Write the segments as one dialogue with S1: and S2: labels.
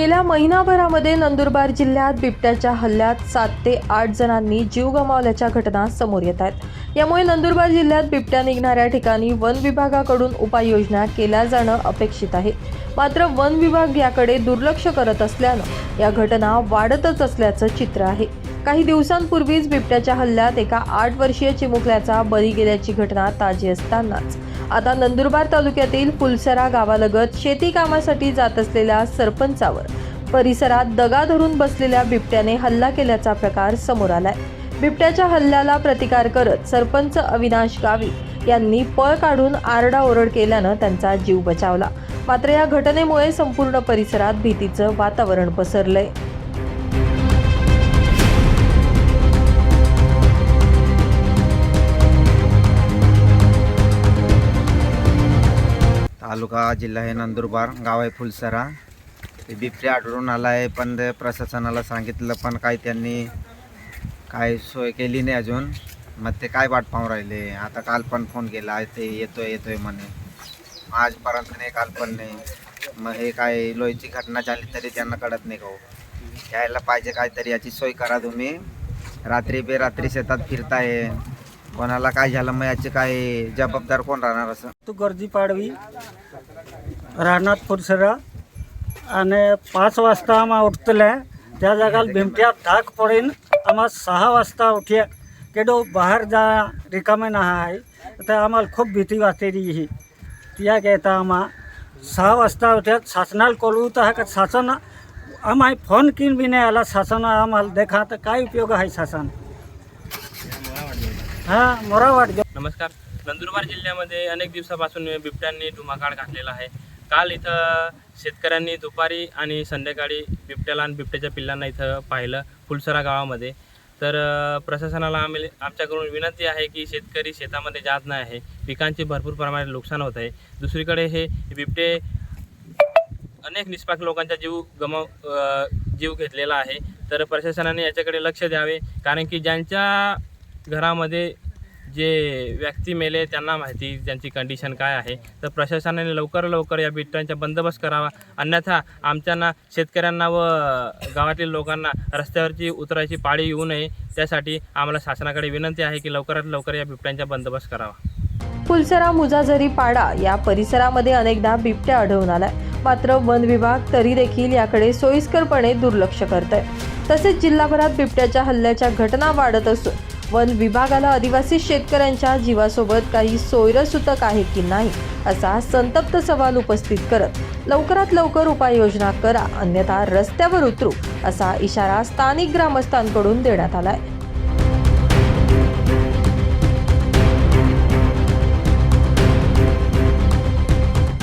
S1: गेल्या महिनाभरामध्ये नंदुरबार जिल्ह्यात बिबट्याच्या हल्ल्यात सात ते आठ जणांनी जीव गमावल्याच्या घटना समोर येत आहेत. यामुळे नंदुरबार जिल्ह्यात बिबट्या निघणाऱ्या ठिकाणी वन विभागाकडून उपाययोजना केल्या जाणं अपेक्षित आहे. मात्र वन विभाग याकडे दुर्लक्ष करत असल्यानं या घटना वाढतच असल्याचं चित्र आहे. काही दिवसांपूर्वीच बिबट्याच्या हल्ल्यात एका आठ वर्षीय चिमुकल्याचा बळी गेल्याची घटना ताजी असतानाच. आता नंदुरबार तालुक्यातील फुलसरा गावालगत शेती कामासाठी जात असलेल्या सरपंचावर परिसरात दगा धरून बसलेल्या बिबट्याने हल्ला केल्याचा प्रकार समोर आलाय. बिबट्याच्या हल्ल्याला प्रतिकार करत सरपंच अविनाश गावी यांनी पळ काढून आरडाओरड केल्यानं त्यांचा जीव बचावला. मात्र या घटनेमुळे संपूर्ण परिसरात भीतीचं वातावरण पसरलंय.
S2: तालुका जिल्हा आहे नंदुरबार गाव आहे फुलसरा. ते बिबट्या आढळून आला आहे पण ते प्रशासनाला सांगितलं पण काय त्यांनी काय सोय केली नाही अजून. मग ते काय वाट पाहून राहिले? आता काल पण फोन केला ते येतोय येतोय म्हणे. आजपर्यंत नाही काल पण नाही. मग हे काय लोहीची घटना झाली तरी त्यांना कळत नाही का यायला पाहिजे काहीतरी याची सोय करा तुम्ही. रात्री बेरात्री शेतात फिरताय. कोणाला काय झालं मग याचे काय जबाबदार कोण राहणार असं?
S3: तू गर्दी पाडवी. राहणार फुरसरा. आणि पाच वाजता आम्हा उठतले त्या जागाला भिमट्या धाक पडेन. आम्हा सहा वाजता उठ्या. केडो बाहेर जा रिकामे ना आहे तर आम्हाला खूप भीती वाटते ही. त्या घेता आम्हा सहा वाजता उठ्यात शासनाला कळवू तर हा का शासन आम्हा फोन किन बी नाही आला शासन आम्हाला देखा. तर काय उपयोग आहे शासन हां मोरा वाट
S4: नमस्कार. नंदुरबार जिल्ह्यामध्ये अनेक दिवसापासून बिबट्यांनी धुमाकाळ घातलेला आहे. काल इथं शेतकऱ्यांनी दुपारी आणि संध्याकाळी बिबट्याला आणि बिबट्याच्या पिल्लांना इथं पाहिलं फुलसरा गावामध्ये. तर प्रशासनाला आम्ही आमच्याकडून विनंती आहे की शेतकरी शेतामध्ये जात नाही आहे. पिकांचे भरपूर प्रमाणात नुकसान होत आहे. दुसरीकडे हे बिबटे अनेक निष्पाक लोकांचा जीव गमाव जीव घेतलेला आहे. तर प्रशासनाने याच्याकडे लक्ष द्यावे. कारण की ज्यांच्या घरामध्ये जे व्यक्ती मेले त्यांना माहिती त्यांची कंडिशन काय आहे. तर प्रशासनाने लवकर लवकर या बिबट्यांचा बंदोबस्त करावा. अन्यथा आमच्यांना शेतकऱ्यांना व गावातील लोकांना रस्त्यावरची उतरायची पाळी येऊ नये. त्यासाठी आम्हाला शासनाकडे विनंती आहे की लवकरात लवकर या बिबट्यांचा बंदोबस्त करावा.
S1: फुलसरा मुजाझरी पाडा या परिसरामध्ये अनेकदा बिबट्या आढळून आलाय. मात्र वन विभाग तरी देखील याकडे सोयीस्करपणे दुर्लक्ष करत आहे तसेच जिल्हाभरात बिबट्याच्या हल्ल्याच्या घटना वाढत असून वन विभागाला आदिवासी शेतकऱ्यांच्या जीवासोबत काही सोयरसूतक आहे की नाही असा संतप्त सवाल उपस्थित करत लवकरात लवकर उपाययोजना करा अन्यथा रस्त्यावर उतरू असा इशारा स्थानिक ग्रामस्थांकडून देण्यात आलाय.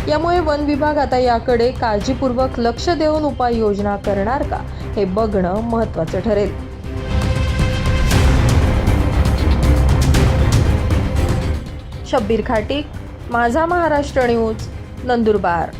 S1: यामुळे वन विभाग आता याकडे काळजीपूर्वक लक्ष देऊन उपाययोजना करणार का हे बघणं महत्वाचं ठरेल. शब्बीर खाटीक माझा महाराष्ट्र न्यूज नंदुरबार.